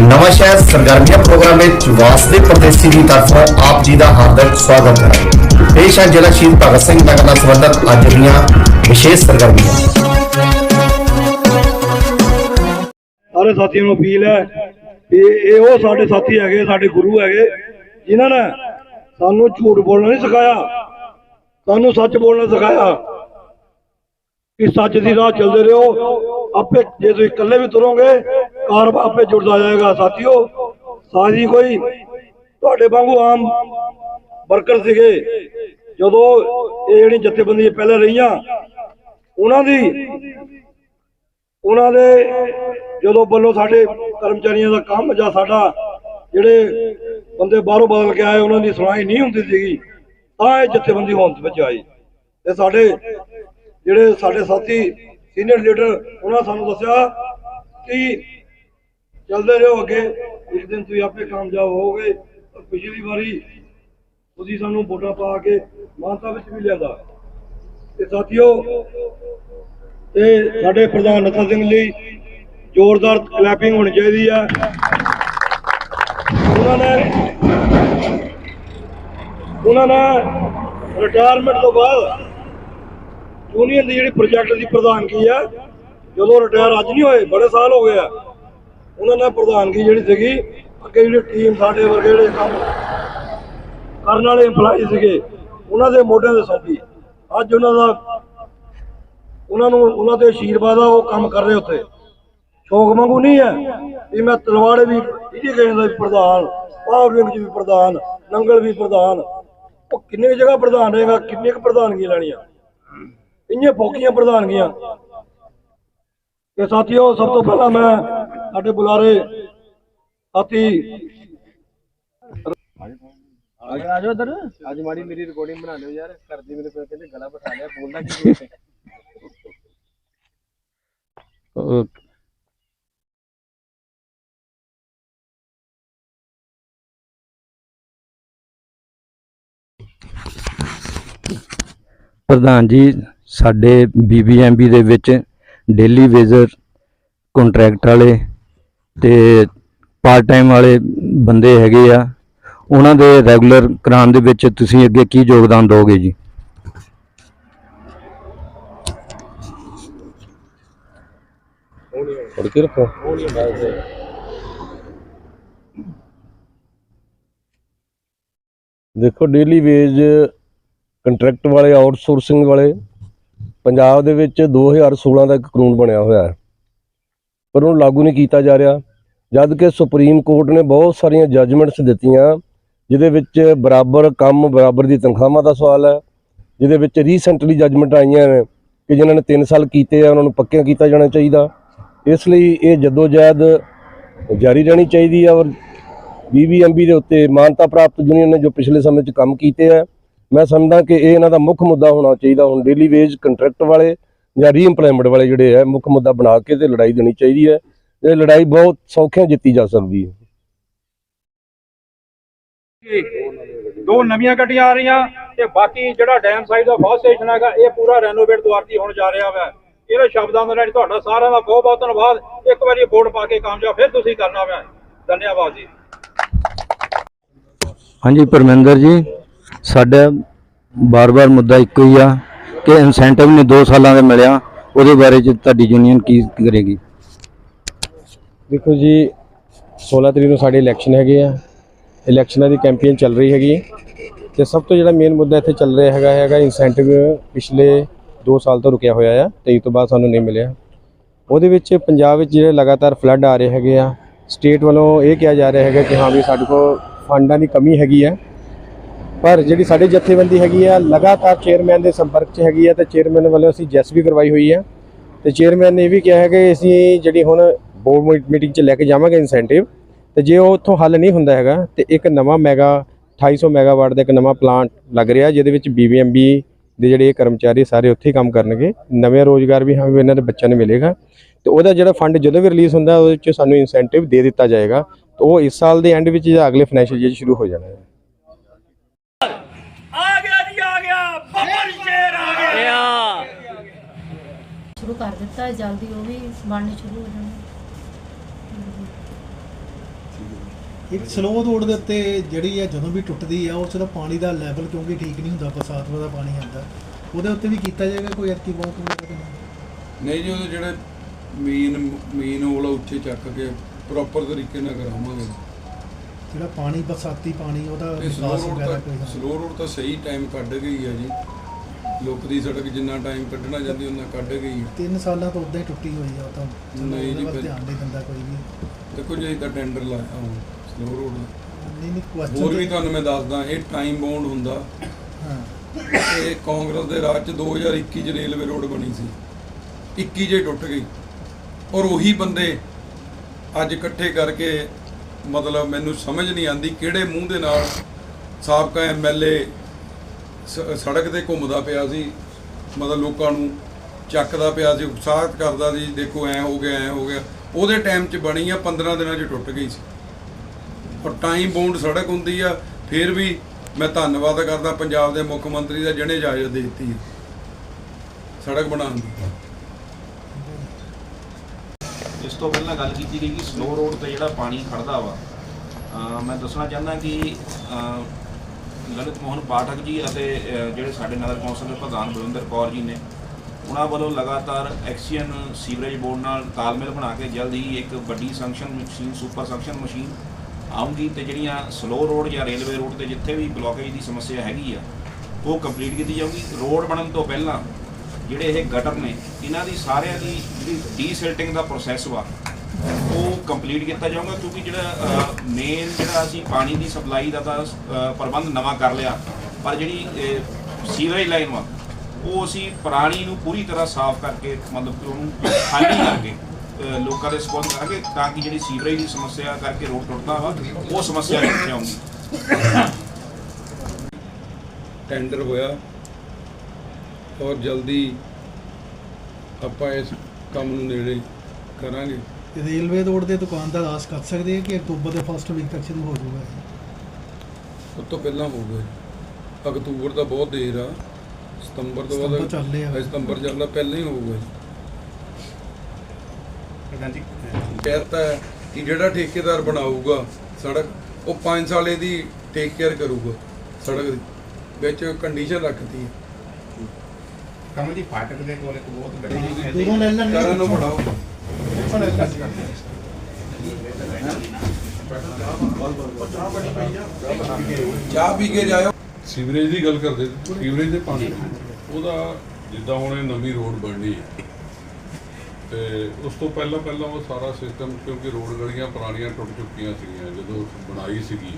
ਨਵਾਂ ਸ਼ਹਿਰ ਸਰਗਰਮੀਆਂ ਪ੍ਰੋਗਰਾਮ ਵਿੱਚ ਵਾਸਦੇ ਪ੍ਰਦੇਸ਼ੀ ਦੀ ਤਰਫੋਂ ਆਪ ਜੀ ਦਾ ਹਾਰਦਿਕ ਸਵਾਗਤ ਹੈ। ਪੇਸ਼ ਹੈ ਜ਼ਿਲ੍ਹਾ ਸ਼ਹੀਦ ਭਗਤ ਸਿੰਘ ਨਗਰ ਨਾਲ ਸੰਬੰਧਿਤ ਅੱਜ ਦੀਆਂ ਵਿਸ਼ੇਸ਼ ਸਰਗਰਮੀਆਂ। ਸਾਰੇ ਸਾਥੀਆਂ ਨੂੰ ਅਪੀਲ ਹੈ ਕਿ ਇਹ ਉਹ ਸਾਡੇ ਸਾਥੀ ਹੈਗੇ, ਸਾਡੇ ਗੁਰੂ ਹੈਗੇ, ਜਿਨ੍ਹਾਂ ਨੇ ਸਾਨੂੰ ਝੂਠ ਬੋਲਣਾ ਨਹੀਂ ਸਿਖਾਇਆ, ਸਾਨੂੰ ਸੱਚ ਬੋਲਣਾ ਸਿਖਾਇਆ। ਕਿ ਸੱਚ ਦੀ ਰਾਹ ਚੱਲਦੇ ਰਹੋ। ਆਪੇ ਜੇ ਤੁਸੀਂ ਇਕੱਲੇ ਵੀ ਤੁਰੋਗੇ ਕਾਰ ਆਪੇ ਜੁੜਦਾ ਜਾਏਗਾ। ਸਾਥੀਓ ਸਾਜੀ ਕੋਈ ਤੁਹਾਡੇ ਵਾਂਗੂ ਆਮ ਵਰਕਰ ਸੀਗੇ। ਜਦੋਂ ਇਹ ਜਿਹੜੀ ਜਥੇਬੰਦੀ ਪਹਿਲਾਂ ਰਹੀਆਂ, ਉਹਨਾਂ ਦੀ, ਉਹਨਾਂ ਦੇ ਜਦੋਂ ਵੱਲੋਂ ਸਾਡੇ ਕਰਮਚਾਰੀਆਂ ਦਾ ਕੰਮ ਜਾਂ ਸਾਡਾ ਜਿਹੜੇ ਬੰਦੇ ਬਾਹਰੋਂ ਬਦਲ ਕੇ ਆਏ, ਉਹਨਾਂ ਦੀ ਸੁਣਾਈ ਨਹੀਂ ਹੁੰਦੀ ਸੀਗੀ, ਤਾਂ ਇਹ ਜਥੇਬੰਦੀ ਹੋਂਦ ਵਿੱਚ ਆਈ। ਤੇ ਸਾਡੇ ਜਿਹੜੇ ਸਾਡੇ ਸਾਥੀ ਸੀਨੀਅਰ ਲੀਡਰ ਉਹਨਾਂ ਸਾਨੂੰ ਦੱਸਿਆ ਕਿ ਚੱਲਦੇ ਰਹੋ ਅੱਗੇ। ਇੱਕ ਦਿਨ ਤੁਸੀਂ ਆਪੇ ਕਾਮਯਾਬ ਹੋਵੋਗੇ। ਪਿਛਲੀ ਵਾਰੀ ਤੁਸੀਂ ਸਾਨੂੰ ਵੋਟਾਂ ਪਾ ਕੇ ਮਾਨਤਾ ਵਿੱਚ ਵੀ ਲਿਆਦਾ। ਤੇ ਸਾਥੀਓ, ਤੇ ਸਾਡੇ ਪ੍ਰਧਾਨ ਨਥਾ ਸਿੰਘ ਲਈ ਜ਼ੋਰਦਾਰ ਕਲੈਪਿੰਗ ਹੋਣੀ ਚਾਹੀਦੀ ਹੈ ਉਹਨਾਂ ਨੇ ਉਹਨਾਂ ਨੇ ਰਿਟਾਇਰਮੈਂਟ ਤੋਂ ਬਾਅਦ ਯੂਨੀਅਨ ਦੀ ਜਿਹੜੀ ਪ੍ਰੋਜੈਕਟ ਦੀ ਪ੍ਰਧਾਨਗੀ ਹੈ ਜਦੋਂ ਰਿਟਾਇਰ ਅੱਜ ਨਹੀਂ ਹੋਏ, ਬੜੇ ਸਾਲ ਹੋ ਗਏ ਆ। ਉਹਨਾਂ ਨੇ ਪ੍ਰਧਾਨਗੀ ਜਿਹੜੀ ਸੀਗੀ, ਅੱਗੇ ਜਿਹੜੀ ਟੀਮ ਸਾਡੇ ਵਰਗੇ ਜਿਹੜੇ ਕੰਮ ਕਰਨ ਵਾਲੇ EMPLOYEE ਸੀਗੇ, ਉਹਨਾਂ ਦੇ ਮੋਢਿਆਂ ਦੇ ਸੌਂਪੀ। ਅੱਜ ਉਹਨਾਂ ਦਾ, ਉਹਨਾਂ ਨੂੰ, ਉਹਨਾਂ ਦੇ ਆਸ਼ੀਰਵਾਦ ਆ, ਉਹ ਕੰਮ ਕਰ ਰਹੇ ਉੱਥੇ। ਸ਼ੌਕ ਵਾਂਗੂ ਨਹੀਂ ਹੈ ਵੀ ਮੈਂ ਤਲਵਾੜੇ ਵੀ ਇਹਦੀ ਗਏ ਦਾ ਵੀ ਪ੍ਰਧਾਨ ਪਾਵਰ ਵਿੰਗ ਵੀ ਪ੍ਰਧਾਨ, ਨੰਗਲ ਵੀ ਪ੍ਰਧਾਨ। ਉਹ ਕਿੰਨੇ ਕੁ ਜਗ੍ਹਾ ਪ੍ਰਧਾਨ ਰਹੇਗਾ, ਕਿੰਨੇ ਕੁ ਪ੍ਰਧਾਨਗੀ ਲੈਣੀਆਂ ਇੰਨੀਆਂ ਫੋਕੀਆਂ ਪ੍ਰਧਾਨਗੀਆਂ। ਤੇ ਸਾਥੀਓ ਸਭ ਤੋਂ ਪਹਿਲਾਂ ਮੈਂ ਸਾਡੇ ਬੁਲਾਰੇ ਸਾਥੀ ਆਜੋ ਉਧਰ ਅੱਜ ਮਾੜੀ ਮੇਰੀ ਰਿਕਾਰਡਿੰਗ ਬਣਾ ਲਿਓ ਯਾਰ। ਕਰਦੀ ਮੇਰੇ ਕੋਲ ਕਹਿੰਦੇ ਗਲਾ ਬਿਠਾ ਲਿਆ ਬੋਲਦਾ ਕੀ ਪ੍ਰਧਾਨ ਜੀ ਸਾਡੇ ਬੀਬੀਐਮਬੀ ਦੇ ਵਿੱਚ ਡੇਲੀ ਵੇਜਰ ਕੰਟਰੈਕਟ ਵਾਲੇ ਤੇ ਪਾਰਟ ਟਾਈਮ ਵਾਲੇ ਬੰਦੇ ਹੈਗੇ ਆ। ਉਹਨਾਂ ਦੇ ਰੈਗੂਲਰ ਕਰਾਉਣ ਦੇ ਵਿੱਚ ਤੁਸੀਂ ਅੱਗੇ ਕੀ ਯੋਗਦਾਨ ਦਿਓਗੇ ਜੀ? ਫੜ ਕੇ ਰੱਖੋ। ਦੇਖੋ ਡੇਲੀ ਵੇਜ ਕੰਟਰੈਕਟ ਵਾਲੇ ਆਊਟਸੋਰਸਿੰਗ ਵਾਲੇ ਪੰਜਾਬ ਦੇ ਵਿੱਚ 2016 ਦਾ ਇੱਕ ਕਾਨੂੰਨ ਬਣਿਆ ਹੋਇਆ ਹੈ। ਪਰ ਉਹਨੂੰ ਲਾਗੂ ਨਹੀਂ ਕੀਤਾ ਜਾ ਰਿਹਾ। ਜਦ ਕਿ ਸੁਪਰੀਮ ਕੋਰਟ ਨੇ ਬਹੁਤ ਸਾਰੀਆਂ ਜੱਜਮੈਂਟਸ ਦਿੱਤੀਆਂ, ਜਿਹਦੇ ਵਿੱਚ ਬਰਾਬਰ ਕੰਮ, ਬਰਾਬਰ ਦੀ ਤਨਖਾਹਾਂ ਦਾ ਸਵਾਲ ਹੈ। ਜਿਹਦੇ ਵਿੱਚ ਰੀਸੈਂਟਲੀ ਜੱਜਮੈਂਟ ਆਈਆਂ ਨੇ ਕਿ ਜਿਨ੍ਹਾਂ ਨੇ 3 ਸਾਲ ਕੀਤੇ ਆ, ਉਹਨਾਂ ਨੂੰ ਪੱਕਿਆਂ ਕੀਤਾ ਜਾਣਾ ਚਾਹੀਦਾ। ਇਸ ਲਈ ਇਹ ਜਦੋਜਹਿਦ ਜਾਰੀ ਰਹਿਣੀ ਚਾਹੀਦੀ ਹੈ ਔਰ ਬੀਬੀਐਮਬੀ ਦੇ ਉੱਤੇ ਮਾਨਤਾ ਪ੍ਰਾਪਤ ਯੂਨੀਅਨ ਨੇ ਜੋ ਪਿਛਲੇ ਸਮੇਂ 'ਚ ਕੰਮ ਕੀਤੇ ਆ ਮੈਂ ਸਮਝਦਾ ਕਿ ਇਹ ਇਹਨਾਂ ਦਾ ਮੁੱਖ ਮੁੱਦਾ ਹੋਣਾ ਚਾਹੀਦਾ ਹੁਣ ਡੇਲੀ ਵੇਜ ਕੰਟਰੈਕਟ ਵਾਲੇ ਜਾਂ ਰੀਐਮਪਲੋਇਮੈਂਟ ਵਾਲੇ ਜਿਹੜੇ ਆ ਮੁੱਖ ਮੁੱਦਾ ਬਣਾ ਕੇ ਤੇ ਲੜਾਈ ਦੇਣੀ ਚਾਹੀਦੀ ਹੈ ਇਹ ਲੜਾਈ ਬਹੁਤ ਸੌਖਿਆਂ ਜਿੱਤੀ ਜਾ ਸਕਦੀ ਹੈ। ਦੋ ਨਵੀਆਂ ਗੱਡੀਆਂ ਆ ਰਹੀਆਂ ਤੇ ਬਾਕੀ ਜਿਹੜਾ ਡੈਮ ਸਾਈਡ ਦਾ ਫਾਸਟ ਸਟੇਸ਼ਨ ਹੈਗਾ ਇਹ ਪੂਰਾ ਰੈਨੋਵੇਟ ਦੁਆਰਤੀ ਹੋਣ ਜਾ ਰਿਹਾ ਵਾ। ਇਹਦੇ ਸ਼ਬਦਾਂ ਦੇ ਨਾਲ ਤੁਹਾਡਾ ਸਾਰਿਆਂ ਦਾ ਬਹੁਤ ਬਹੁਤ ਧੰਨਵਾਦ। ਇੱਕ ਵਾਰੀ ਵੋਟ ਪਾ ਕੇ ਕਾਮਯਾਬ ਫਿਰ ਤੁਸੀਂ ਕਰਨਾ ਵਾ। ਧੰਨਵਾਦ ਜੀ। ਹਾਂਜੀ ਪਰਮਿੰਦਰ ਜੀ ਸਾਡਾ ਬਾਰ-ਬਾਰ ਮੁੱਦਾ ਇੱਕੋ ਹੀ ਆ ਕਿ ਇਨਸੈਂਟਿਵ ਨੇ 2 ਸਾਲਾਂ ਦਾ ਮਿਲਿਆ, ਉਹਦੇ ਬਾਰੇ ਚ ਤੁਹਾਡੀ ਯੂਨੀਅਨ ਕੀ ਕਰੇਗੀ? ਦੇਖੋ ਜੀ 16 ਤਰੀਕ ਨੂੰ ਸਾਡੇ ਇਲੈਕਸ਼ਨ ਹੈਗੇ ਆ। ਇਲੈਕਸ਼ਨਾਂ ਦੀ ਕੈਂਪੇਨ ਚੱਲ ਰਹੀ ਹੈਗੀ। ਤੇ ਸਭ ਤੋਂ ਜਿਹੜਾ ਮੇਨ ਮੁੱਦਾ ਇੱਥੇ ਚੱਲ ਰਿਹਾ ਹੈਗਾ ਹੈਗਾ ਇਨਸੈਂਟਿਵ ਪਿਛਲੇ 2 ਸਾਲ ਤੋਂ ਰੁਕਿਆ ਹੋਇਆ ਆ 23 ਤੋਂ ਬਾਅਦ ਸਾਨੂੰ ਨਹੀਂ ਮਿਲਿਆ। ਉਹਦੇ ਵਿੱਚ ਪੰਜਾਬ ਵਿੱਚ ਜਿਹੜੇ ਲਗਾਤਾਰ ਫਲੱਡ ਆ ਰਹੇ ਹੈਗੇ ਆ ਸਟੇਟ ਵੱਲੋਂ ਇਹ ਕਿਹਾ ਜਾ ਰਿਹਾ ਹੈਗਾ ਕਿ ਹਾਂ ਵੀ ਸਾਡੇ ਕੋਲ ਫੰਡਾਂ ਦੀ ਕਮੀ ਹੈਗੀ ਆ। ਪਰ ਜਿਹੜੀ ਸਾਡੇ ਜਥੇਬੰਦੀ ਹੈਗੀ ਆ, ਲਗਾਤਾਰ ਚੇਅਰਮੈਨ ਦੇ ਸੰਪਰਕ 'ਚ ਹੈਗੀ ਆ ਤੇ ਚੇਅਰਮੈਨ ਵੱਲੋਂ ਅਸੀਂ ਜੈਸ ਵੀ ਕਰਵਾਈ ਹੋਈ ਆ। ਤੇ ਚੇਅਰਮੈਨ ਨੇ ਇਹ ਵੀ ਕਿਹਾ ਹੈ ਕਿ ਅਸੀਂ ਜਿਹੜੀ ਹੁਣ ਬੋਰਡ ਮੀਟਿੰਗ 'ਚ ਲੈ ਕੇ ਜਾਵਾਂਗੇ ਇਨਸੈਂਟਿਵ ਤੇ ਜੇ ਉਹ ਉੱਥੋਂ ਹੱਲ ਨਹੀਂ ਹੁੰਦਾ ਹੈਗਾ, ਤੇ ਇੱਕ ਨਵਾਂ ਮੈਗਾ 2800 ਮੈਗਾਵਾਟ ਦਾ ਇੱਕ ਨਵਾਂ ਪਲਾਂਟ ਲੱਗ ਰਿਹਾ, ਜਿਹਦੇ ਵਿੱਚ ਬੀਬੀਐਮਬੀ ਦੇ ਜਿਹੜੇ ਕਰਮਚਾਰੀ ਸਾਰੇ ਉੱਥੇ ਹੀ ਕੰਮ ਕਰਨਗੇ। ਨਵੇਂ ਰੋਜ਼ਗਾਰ ਵੀ ਹਾਂ ਇਹਨਾਂ ਦੇ ਬੱਚਿਆਂ ਨੂੰ ਮਿਲੇਗਾ। ਤੇ ਉਹਦਾ ਜਿਹੜਾ ਫੰਡ ਜਦੋਂ ਵੀ ਰਿਲੀਜ਼ ਹੁੰਦਾ, ਉਹਦੇ ਵਿੱਚ ਸਾਨੂੰ ਇਨਸੈਂਟਿਵ ਦੇ ਦਿੱਤਾ ਜਾਏਗਾ। ਤੇ ਉਹ ਇਸ ਸਾਲ ਦੇ ਐਂਡ ਵਿੱਚ ਜਾਂ ਅਗਲੇ ਫਾਈਨੈਂਸ਼ੀਅਲ ਈਅਰ 'ਚ ਸ਼ੁਰੂ ਹੋ ਜਾਣਾ ਹੈ। ਕਰ ਦਿੱਤਾ ਹੈ ਜਲਦੀ ਉਹ ਵੀ ਬਣਨੇ ਸ਼ੁਰੂ ਹੋ ਜਾਣਗੇ ਇੱਕ ਸਲੋ ਰੋਡ ਦੇ ਉੱਤੇ ਜਿਹੜੀ ਹੈ ਜਦੋਂ ਵੀ ਟੁੱਟਦੀ ਆ ਉਸ ਦਾ ਪਾਣੀ ਦਾ ਲੈਵਲ ਕਿਉਂਕਿ ਠੀਕ ਨਹੀਂ ਹੁੰਦਾ ਬਰਸਾਤ ਦਾ ਪਾਣੀ ਆਉਂਦਾ। ਉਹਦੇ ਉੱਤੇ ਵੀ ਕੀਤਾ ਜਾਏਗਾ ਕੋਈ ਐਤਕੀ ਬਹੁਤ ਕਿ ਨਹੀਂ? ਨਹੀਂ ਜੀ ਉਹਦੇ ਜਿਹੜੇ ਮੇਨ ਮੇਨ ਹੋਲ ਆ ਉੱਥੇ ਚੱਕ ਕੇ ਪ੍ਰੋਪਰ ਤਰੀਕੇ ਨਾਲ ਕਰਾਵਾਂਗੇ। ਜਿਹੜਾ ਪਾਣੀ ਬਰਸਾਤੀ ਪਾਣੀ ਉਹਦਾ ਇਹ ਸਲੋ ਵਿਕਾਸ ਰੋਡ ਵਗੈਰਾ ਕੋਈ ਤਾਂ ਸਲੋ ਰੋਡ ਤਾਂ ਸਹੀ ਟਾਈਮ ਕੱਢ ਗਈ ਆ ਜੀ। ਲੋਕ ਦੀ ਸੜਕ ਜਿੰਨਾ ਟਾਈਮ ਕੱਢਣਾ ਚਾਹੁੰਦੀ ਉਹਨਾਂ ਕੱਢ ਗਈ ਤਿੰਨ ਸਾਲਾਂ ਤੋਂ ਉਦਾਂ ਹੀ ਟੁੱਟੀ ਹੋਈ ਆ ਉਹ ਤਾਂ। ਚਲੋ ਨਹੀਂ ਜੀ, ਵੱਲ ਧਿਆਨ ਨਹੀਂ ਦਿੰਦਾ ਕੋਈ ਵੀ। ਦੇਖੋ ਜੀ ਅਸੀਂ ਤਾਂ ਟੈਂਡਰ ਲਾਇਆ ਹੁਣ ਸਲੋ ਰੋਡ ਦਾ। ਨਹੀਂ ਨਹੀਂ ਹੋਰ ਵੀ ਕੁਐਸਚਨ ਤੁਹਾਨੂੰ ਮੈਂ ਦੱਸਦਾ ਇਹ ਟਾਈਮ ਬਾਉਂਡ ਹੁੰਦਾ। ਹਾਂ। ਇਹ ਕਾਂਗਰਸ ਦੇ ਰਾਜ ਚ 2021 ਚ ਰੇਲਵੇ ਰੋਡ ਬਣੀ ਸੀ। 21 ਜੇ ਟੁੱਟ ਗਈ। ਔਰ ਉਹੀ ਬੰਦੇ ਅੱਜ ਇਕੱਠੇ ਕਰਕੇ ਮਤਲਬ ਮੈਨੂੰ ਸਮਝ ਨਹੀਂ ਆਂਦੀ ਕਿਹੜੇ ਮੂੰਹ ਦੇ ਨਾਲ ਸਾਬਕਾ ਐਮਐਲਏ ਸੜਕ ਤੇ ਘੁੰਮਦਾ ਪਿਆ ਸੀ। ਮਤਲਬ ਲੋਕਾਂ ਨੂੰ ਚੱਕਦਾ ਪਿਆ ਸੀ, ਉਤਸ਼ਾਹਿਤ ਕਰਦਾ ਸੀ, ਦੇਖੋ ਐ ਹੋ ਗਿਆ, ਐ ਹੋ ਗਿਆ। ਉਹਦੇ ਟਾਈਮ 'ਚ ਬਣੀ ਆ 15 ਦਿਨਾਂ 'ਚ ਟੁੱਟ ਗਈ ਸੀ। ਔਰ ਟਾਈਮ ਬਾਉਂਡ ਸੜਕ ਹੁੰਦੀ ਆ, ਫਿਰ ਵੀ ਮੈਂ ਧੰਨਵਾਦ ਕਰਦਾ ਪੰਜਾਬ ਦੇ ਮੁੱਖ ਮੰਤਰੀ ਦਾ, ਜਿਹਨੇ ਇਜਾਜ਼ਤ ਦੇ ਦਿੱਤੀ ਸੜਕ ਬਣਾਉਣ ਦੀ। ਇਸ ਤੋਂ ਪਹਿਲਾਂ ਗੱਲ ਕੀਤੀ ਗਈ ਕਿ ਸਲੋ ਰੋਡ ਤੇ ਜਿਹੜਾ ਪਾਣੀ ਖੜਦਾ ਵਾ ਮੈਂ ਦੱਸਣਾ ਚਾਹੁੰਦਾ ਕਿ ਲਲਿਤ ਮੋਹਨ ਪਾਠਕ ਜੀ ਅਤੇ ਜਿਹੜੇ ਸਾਡੇ ਨਗਰ ਕੌਂਸਲ ਦੇ ਪ੍ਰਧਾਨ ਬਲਵਿੰਦਰ ਕੌਰ ਜੀ ਨੇ, ਉਹਨਾਂ ਵੱਲੋਂ ਲਗਾਤਾਰ ਐਕਸੀਅਨ ਸੀਵਰੇਜ ਬੋਰਡ ਨਾਲ ਤਾਲਮੇਲ ਬਣਾ ਕੇ ਜਲਦ ਹੀ ਇੱਕ ਵੱਡੀ suction machine, super suction machine ਆਉਂਗੀ ਤੇ ਜਿਹੜੀਆਂ ਸਲੋ ਰੋਡ ਜਾਂ ਰੇਲਵੇ ਰੋਡ ਤੇ ਜਿੱਥੇ ਵੀ ਬਲੋਕੇਜ ਦੀ ਸਮੱਸਿਆ ਹੈਗੀ ਆ, ਉਹ ਕੰਪਲੀਟ ਕੀਤੀ ਜਾਊਗੀ। ਰੋਡ ਬਣਨ ਤੋਂ ਪਹਿਲਾਂ ਜਿਹੜੇ ਇਹ ਗਟਰ ਨੇ, ਇਹਨਾਂ ਦੀ ਸਾਰਿਆਂ ਦੀ ਜਿਹੜੀ ਡੀਸਿਲਟਿੰਗ ਦਾ ਪ੍ਰੋਸੈਸ ਵਾ ਉਹ ਕੰਪਲੀਟ ਕੀਤਾ ਜਾਊਗਾ ਕਿਉਂਕਿ ਜਿਹੜਾ ਮੇਨ ਜਿਹੜਾ ਅਸੀਂ ਪਾਣੀ ਦੀ ਸਪਲਾਈ ਦਾ ਤਾਂ ਅਹ, ਪ੍ਰਬੰਧ ਨਵਾਂ ਕਰ ਲਿਆ। ਪਰ ਜਿਹੜੀ ਅਹ, ਸੀਵਰੇਜ ਲਾਈਨ ਵਾ ਉਹ ਅਸੀਂ ਪੁਰਾਣੀ ਨੂੰ ਪੂਰੀ ਤਰ੍ਹਾਂ ਸਾਫ਼ ਕਰਕੇ ਮਤਲਬ ਕਿ ਉਹਨੂੰ ਖਾਲੀ ਕਰਕੇ ਅਹ, ਲੋਕਾਂ ਦੇ ਸਪੋਰਟ ਕਰਾਂਗੇ ਤਾਂ ਕਿ ਜਿਹੜੀ ਸੀਵਰੇਜ ਦੀ ਸਮੱਸਿਆ ਕਰਕੇ ਰੋਡ ਟੁੱਟਦਾ ਵਾ ਉਹ ਸਮੱਸਿਆ ਨਹੀਂ ਆਉਂਦੀ। ਟੈਂਡਰ ਹੋਇਆ ਔਰ ਜਲਦੀ ਆਪਾਂ ਇਸ ਕੰਮ ਨੂੰ ਨੇੜੇ ਕਰਾਂਗੇ। ਰੇਲਵੇ ਰੋਡ ਦੇ ਦੁਕਾਨਦਾਰ ਆਸ ਕਰ ਸਕਦੇ ਆ ਕਿ ਅਕਤੂਬਰ ਦੇ ਫਸਟ ਵੀਕ ਤੱਕ ਸ਼ੁਰੂ ਹੋ ਜਾਊਗਾ ਇਹ। ਉਸ ਤੋਂ ਪਹਿਲਾਂ ਹੋਊਗਾ। ਅਕਤੂਬਰ ਦਾ ਬਹੁਤ ਦੇਰ ਆ। ਸਤੰਬਰ ਤੋਂ ਸਤੰਬਰ ਬਾਅਦ ਚੱਲ ਰਿਹਾ। ਹਾਂ, ਸਤੰਬਰ ਚੱਲਦਾ ਪਹਿਲਾਂ ਹੀ ਹੋਊਗਾ। ਜੀ ਕਹਿਤਾ ਹੈ ਕਿ ਜਿਹੜਾ ਠੇਕੇਦਾਰ ਬਣਾਊਗਾ ਸੜਕ ਉਹ 5 ਸਾਲੇ ਦੀ ਟੇਕ ਕੇਅਰ ਕਰੂਗਾ ਸੜਕ ਦੀ। ਵਿੱਚ ਕੰਡੀਸ਼ਨ ਰੱਖਤੀ ਹੈ। ਕਮਲ ਜੀ ਫਾਟਕ ਦੇ ਕੋਲ ਇੱਕ ਬਹੁਤ ਵੱਡੀ ਦੂਰੋਂ ਲੈ ਲੈਣਗੇ ਕਰਨ ਨੂੰ ਬਣਾਓ। ਚਾਹ ਪੀ ਕੇ ਜਾਇਓ। ਸੀਵਰੇਜ ਦੀ ਗੱਲ ਕਰਦੇ, ਸੀਵਰੇਜ ਦੇ ਪਾਣੀ। ਉਹਦਾ ਜਿੱਦਾਂ ਹੁਣ ਇਹ ਨਵੀਂ ਰੋਡ ਬਣਨੀ ਹੈ, ਤੇ ਉਸ ਤੋਂ ਪਹਿਲਾਂ ਪਹਿਲਾਂ ਉਹ ਸਾਰਾ ਸਿਸਟਮ ਕਿਉਂਕਿ ਰੋਡ ਗਲੀਆਂ ਪੁਰਾਣੀਆਂ ਟੁੱਟ ਚੁੱਕੀਆਂ ਸੀਗੀਆਂ, ਜਦੋਂ ਬਣਾਈ ਸੀਗੀ।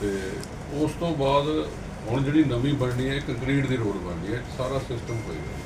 ਤੇ ਉਸ ਤੋਂ ਬਾਅਦ ਹੁਣ ਜਿਹੜੀ ਨਵੀਂ ਬਣਨੀ ਹੈ ਕੰਕਰੀਟ ਦੀ ਰੋਡ ਬਣਨੀ ਹੈ, ਸਾਰਾ ਸਿਸਟਮ ਹੋਏਗਾ